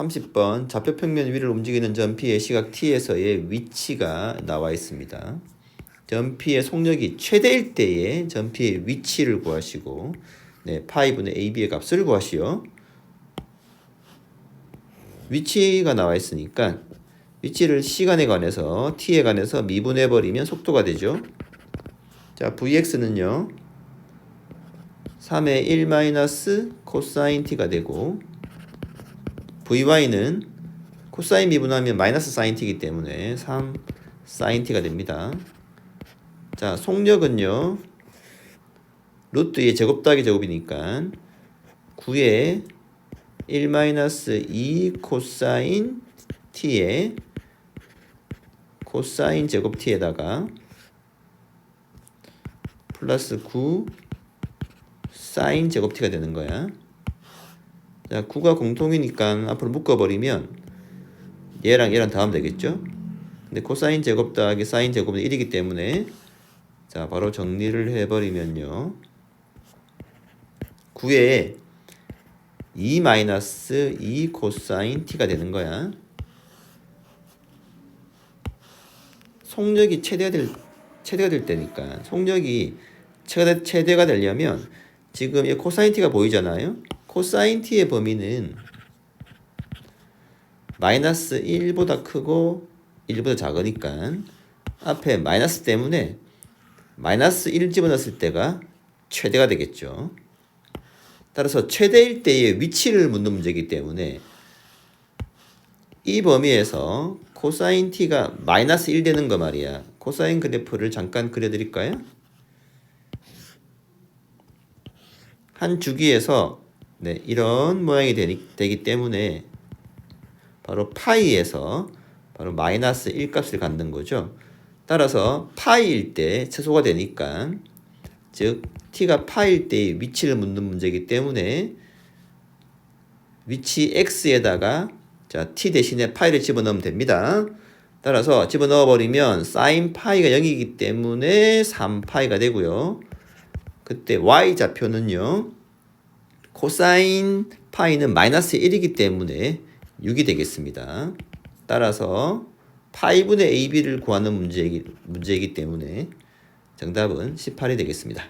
30번 좌표 평면 위를 움직이는 점피의 시각 t에서의 위치가 나와 있습니다. 점피의 속력이 최대일 때의 점피의 위치를 구하시고 네, 파이분의 ab의 값을 구하시오. 위치가 나와 있으니까 위치를 시간에 관해서 t에 관해서 미분해 버리면 속도가 되죠. 자, vx는요. 3의 1 마이너스 코사인 t가 되고 vy는 코사인 미분하면 마이너스 사인 t이기 때문에 3 사인 t가 됩니다. 자, 속력은요. 루트의 제곱 더하기 제곱이니까 9에 1 마이너스 2 코사인 t에 코사인 제곱 t에다가 플러스 9 사인 제곱 t가 되는 거야. 자, 9가 공통이니까 앞으로 묶어버리면 얘랑 얘랑 다음 되겠죠? 근데 코사인 제곱 더하기 사인 제곱은 1이기 때문에 자, 바로 정리를 해버리면요. 9에 2 마이너스 2 코사인 t가 되는 거야. 속력이 최대가 될 최대가 될 때니까 속력이 최대, 최대가 되려면 지금 이 코사인 t가 보이잖아요. 코사인 t의 범위는 마이너스 1보다 크고 1보다 작으니까 앞에 마이너스 때문에 마이너스 1 집어넣었을 때가 최대가 되겠죠. 따라서 최대일 때의 위치를 묻는 문제이기 때문에 이 범위에서 코사인 t가 마이너스 1 되는 거 말이야. 코사인 그래프를 잠깐 그려드릴까요? 한 주기에서 네, 이런 모양이 되니, 되기 때문에 바로 파이에서 바로 마이너스 1 값을 갖는 거죠. 따라서 파이일 때 최소가 되니까 즉 t가 파일 때의 위치를 묻는 문제이기 때문에 위치 x에다가 자 t 대신에 파이를 집어넣으면 됩니다. 따라서 집어넣어 버리면 sin 파이가 0이기 때문에 3파이가 되고요. 그때 y 좌표는요. 코사인 파이는 마이너스 1이기 때문에 6이 되겠습니다. 따라서 파이분의 ab를 구하는 문제이기, 문제이기 때문에 정답은 18이 되겠습니다.